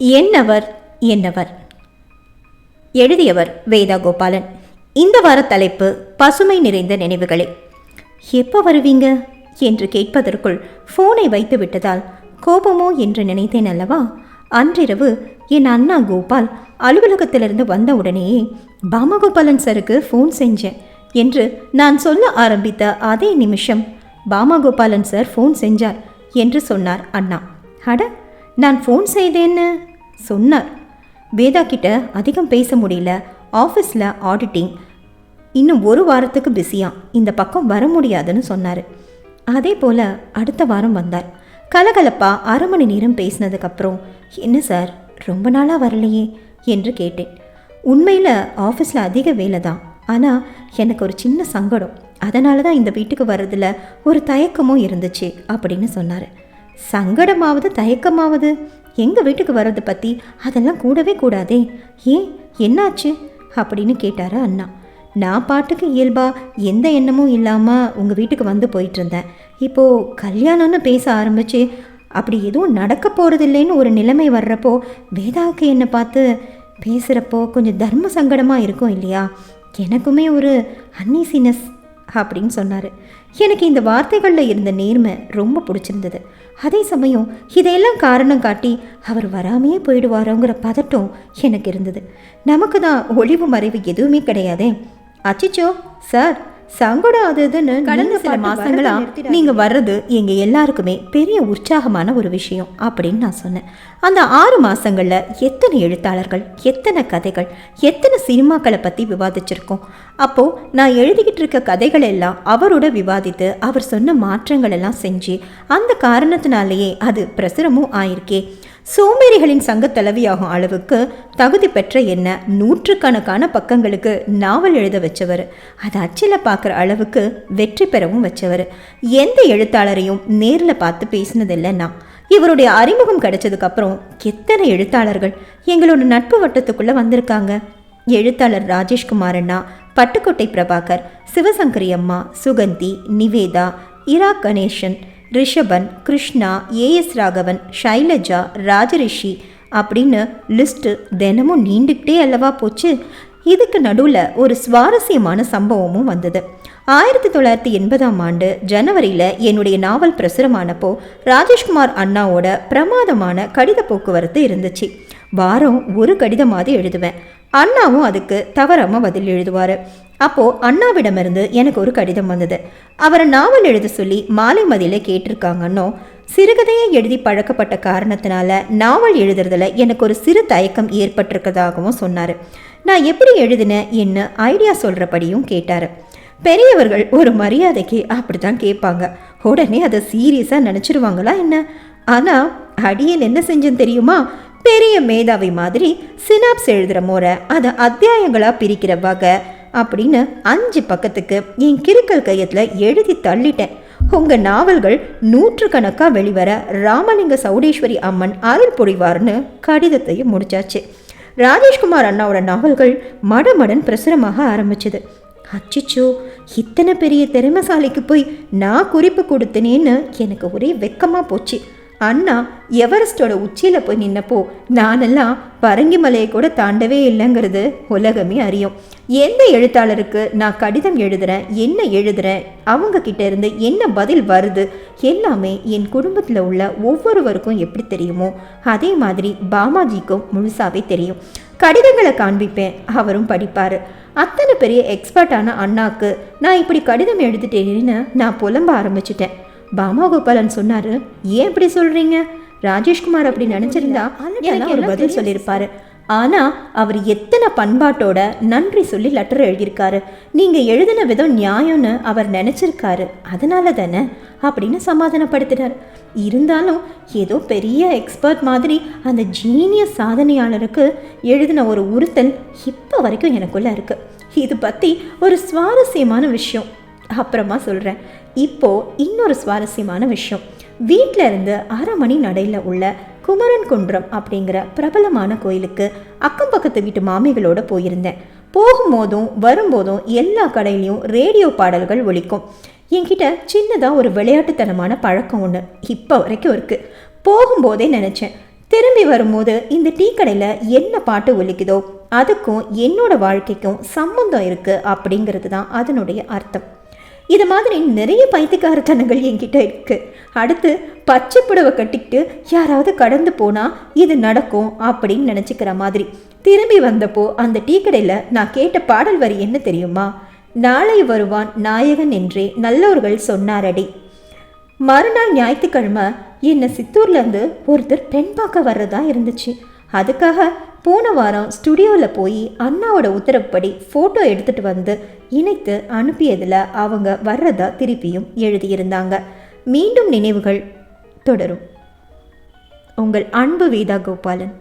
என்னவர் என்னவர்? எழுதியவர் வேதா கோபாலன் இந்த வார தலைப்பு பசுமை நிறைந்த நினைவுகளே. எப்போ வருவீங்க? என்று கேட்பதற்குள் ஃபோனை வைத்து விட்டதால் கோபமோ என்று நினைத்தேன் அல்லவா? அன்றிரவு என் அண்ணா கோபால் அலுவலகத்திலிருந்து வந்த உடனேயே பாமகோபாலன் சருக்கு ஃபோன் செஞ்சேன் என்று நான் சொல்ல ஆரம்பித்த அதே நிமிஷம் பாமகோபாலன் சார் ஃபோன் செஞ்சார் என்று சொன்னார் அண்ணா. அட நான் ஃபோன் செய்தேன்னு? சொன்னார். வேதா கிட்ட அதிகம் பேச முடியல. ஆஃபீஸில் ஆடிட்டிங் இன்னும் ஒரு வாரத்துக்கு பிஸியாக இந்த பக்கம் வர முடியாதுன்னு சொன்னார். அதே போல் அடுத்த வாரம் வந்தார். கலகலப்பாக அரை மணி நேரம் பேசினதுக்கப்புறம் என்ன சார் ரொம்ப நாளாக வரலையே? என்று கேட்டேன். உண்மையில் ஆஃபீஸில் அதிக வேலை தான். ஆனால் எனக்கு ஒரு சின்ன சங்கடம். அதனால தான் இந்த வீட்டுக்கு வர்றதில் ஒரு தயக்கமும் இருந்துச்சு அப்படின்னு சொன்னார். சங்கடமாவது தயக்கமாவது? எங்கள் வீட்டுக்கு வர்றதை பற்றி அதெல்லாம் கூடவே கூடாதே. ஏன்? என்னாச்சு? அப்படின்னு கேட்டார் அண்ணா. நான் பாட்டுக்கு இயல்பாக எந்த எண்ணமும் இல்லாமல் உங்கள் வீட்டுக்கு வந்து போயிட்டுருந்தேன். இப்போது கல்யாணம்னு பேச ஆரம்பிச்சு அப்படி எதுவும் நடக்க போகிறதில்லைன்னு ஒரு நிலைமை வர்றப்போ வேதாவுக்கு என்னை பார்த்து பேசுகிறப்போ கொஞ்சம் தர்ம சங்கடமாக இருக்கும் இல்லையா? எனக்குமே ஒரு அன்னீசினஸ் அப்படின்னு சொன்னார். எனக்கு இந்த வார்த்தைகளில் இருந்த நேர்மை ரொம்ப பிடிச்சிருந்தது. அதே சமயம் இதையெல்லாம் காரணம் காட்டி அவர் வராமையே போயிடுவாரோங்கிற பதட்டம் எனக்கு இருந்தது. நமக்கு தான் ஒளிவு மறைவு எதுவுமே கிடையாதே. அச்சிச்சோ சார். சங்கடம் அது இதுன்னு கடந்த சில மாசங்களா நீங்க வர்றது எங்க எல்லாருக்குமே பெரிய உற்சாகமான ஒரு விஷயம் அப்படின்னு நான் சொன்னேன். அந்த ஆறு மாசங்கள்ல எத்தனை எழுத்தாளர்கள் எத்தனை கதைகள் எத்தனை சினிமாக்களை பத்தி விவாதிச்சிருக்கோம்? அப்போ நான் எழுதிக்கிட்டு இருக்க கதைகள் எல்லாம் அவரோட விவாதித்து அவர் சொன்ன மாற்றங்கள் எல்லாம் செஞ்சு அந்த காரணத்தினாலேயே அது பிரசுரமும் ஆயிருக்கே. சோம்பேறிகளின் சங்க தலைவியாகும் அளவுக்கு தகுதி பெற்ற என்ன நூற்றுக்கணக்கான பக்கங்களுக்கு நாவல் எழுத வச்சவர். அதை அச்சில் பார்க்குற அளவுக்கு வெற்றி பெறவும் வச்சவர். எந்த எழுத்தாளரையும் நேரில் பார்த்து பேசினதில்லை நான் இவருடைய அறிமுகம் கிடைச்சதுக்கப்புறம் எத்தனை எழுத்தாளர்கள் எங்களோட நட்பு வட்டத்துக்குள்ளே வந்திருக்காங்க? எழுத்தாளர் ராஜேஷ்குமார் அண்ணா பட்டுக்கோட்டை பிரபாகர் சிவசங்கரி அம்மா சுகந்தி நிவேதா இரா கணேஷன் ரிஷபன் கிருஷ்ணா ஏஎஸ் ராகவன் ஷைலஜா ராஜரிஷி அப்படின்னு லிஸ்ட்டு தினமும் நீண்டுக்கிட்டே அல்லவா போச்சு. இதுக்கு நடுவில் ஒரு சுவாரஸ்யமான சம்பவமும் வந்தது. ஆயிரத்தி தொள்ளாயிரத்தி எண்பதாம் ஆண்டு ஜனவரியில் என்னுடைய நாவல் பிரசுரமானப்போ ராஜேஷ்குமார் அண்ணாவோட பிரமாதமான கடித போக்குவரத்து இருந்துச்சு. வாரம் ஒரு கடிதமாவது எழுதுவேன். அண்ணாவும் அதுக்கு தவறாமல் பதில் எழுதுவார். அப்போது அண்ணாவிடமிருந்து எனக்கு ஒரு கடிதம் வந்தது. அவரை நாவல் எழுத சொல்லி மாலை மதியில் கேட்டிருக்காங்கன்னோ சிறுகதையை எழுதி பழக்கப்பட்ட காரணத்தினால நாவல் எழுதுறதுல எனக்கு ஒரு சிறு தயக்கம் ஏற்பட்டிருக்கதாகவும் சொன்னார். நான் எப்படி எழுதினேன் என்ன ஐடியா சொல்கிறபடியும் கேட்டார். பெரியவர்கள் ஒரு மரியாதைக்கு அப்படி தான் கேட்பாங்க. உடனே அதை சீரியஸாக நினச்சிருவாங்களா என்ன? ஆனால் அடியன் என்ன செஞ்சேன் தெரியுமா? பெரிய மேதாவி மாதிரி சினாப்ஸ் எழுதுகிற முறை அதை அத்தியாயங்களாக பிரிக்கிற வகை அப்படின்னு அஞ்சு பக்கத்துக்கு என் கிறுக்கல் கையத்தில் எழுதி தள்ளிட்டேன். உங்கள் நாவல்கள் நூற்றுக்கணக்காக வெளிவர ராமலிங்க சௌடேஸ்வரி அம்மன் அருள் பொழிவார்னு கடிதத்தையும் முடிச்சாச்சு. ராஜேஷ்குமார் அண்ணாவோட நாவல்கள் மடமடன் பிரசுரமாக ஆரம்பிச்சது. அச்சிச்சோ இத்தனை பெரிய திறமைசாலிக்கு போய் நான் குறிப்பு கொடுத்தனேன்னு எனக்கு ஒரே வெக்கமாக போச்சு. அண்ணா எவரெஸ்டோட உச்சியில் போய் நின்னப்போ நானெல்லாம் பரங்கி மலையை கூட தாண்டவே இல்லைங்கிறது உலகமே அறியும். எந்த எழுத்தாளருக்கு நான் கடிதம் எழுதுகிறேன் என்ன எழுதுகிறேன் அவங்க கிட்ட இருந்து என்ன பதில் வருது எல்லாமே என் குடும்பத்தில் உள்ள ஒவ்வொருவருக்கும் எப்படி தெரியுமோ அதே மாதிரி பாமாஜிக்கும் முழுசாவே தெரியும். கடிதங்களை காண்பிப்பேன் அவரும் படிப்பார். அத்தனை பெரிய எக்ஸ்பர்ட்டான அண்ணாக்கு நான் இப்படி கடிதம் எழுதிட்டேன்னு நான் புலம்ப ஆரம்பிச்சிட்டேன். பாமா கோபாலன் சொன்னாரு. ஏன் இப்படி சொல்றீங்க? ராஜேஷ்குமார் அப்படி நினைச்சிருந்தா எனக்கு ஒரு பதில் சொல்லியிருப்பாரு. ஆனா அவர் எத்தனை பண்பாட்டோட நன்றி சொல்லி லெட்டர் எழுதியிருக்காரு. நீங்க எழுதின விதம் நியாயம்னு அவர் நினைச்சிருக்காரு. அதனால தானே அப்படின்னு சமாதானப்படுத்தினார் இருந்தாலும் ஏதோ பெரிய எக்ஸ்பர்ட் மாதிரி அந்த ஜீனியஸ் சாதனையாளருக்கு எழுதின ஒரு உறுத்தல் இப்போ வரைக்கும் எனக்குள்ள இருக்கு. இது பத்தி ஒரு சுவாரஸ்யமான விஷயம். அப்புறமா சொல்கிறேன் இப்போ இன்னொரு சுவாரஸ்யமான விஷயம். வீட்டில் இருந்து அரை மணி நடையில் உள்ள குமரன் குன்றம் அப்படிங்கிற பிரபலமான கோயிலுக்கு அக்கம் பக்கத்து வீட்டு மாமிகளோட போயிருந்தேன். போகும்போதும் வரும்போதும் எல்லா கடையிலையும் ரேடியோ பாடல்கள் ஒழிக்கும் என்கிட்ட சின்னதாக ஒரு விளையாட்டுத்தனமான பழக்கம் ஒன்று இப்போ வரைக்கும் இருக்குது போகும்போதே நினச்சேன் திரும்பி வரும்போது இந்த டீ கடையில் என்ன பாட்டு ஒலிக்குதோ அதுக்கும் என்னோட வாழ்க்கைக்கும் சம்மந்தம் இருக்குது அப்படிங்கிறது தான் அதனுடைய அர்த்தம். இது மாதிரி நிறைய பைத்தியக்காரத்தனங்கள் என்கிட்ட இருக்கு. அடுத்து பச்சை புடவை கட்டிக்கிட்டு யாராவது கடந்து போனா இது நடக்கும் அப்படின்னு நினச்சிக்கிற மாதிரி. திரும்பி வந்தப்போ அந்த டீ கடையில் நான் கேட்ட பாடல் வரி என்ன தெரியுமா? நாளை வருவான் நாயகன் என்றே நல்லோர்கள் சொன்னாரடி. மறுநாள் ஞாயிற்றுக்கிழமை என்னை சித்தூர்லேருந்து ஒருத்தர் பெண் பார்க்க வர்றதா இருந்துச்சு. அதுக்காக போன வாரம் ஸ்டுடியோவில் போய் அண்ணாவோட உத்தரவுப்படி ஃபோட்டோ எடுத்துகிட்டு வந்து இணைத்து அனுப்பியதில் அவங்க வர்றதா திருப்பியும் எழுதியிருந்தாங்க. மீண்டும் நினைவுகள் தொடரும். உங்கள் அன்பு வேதா கோபாலன்.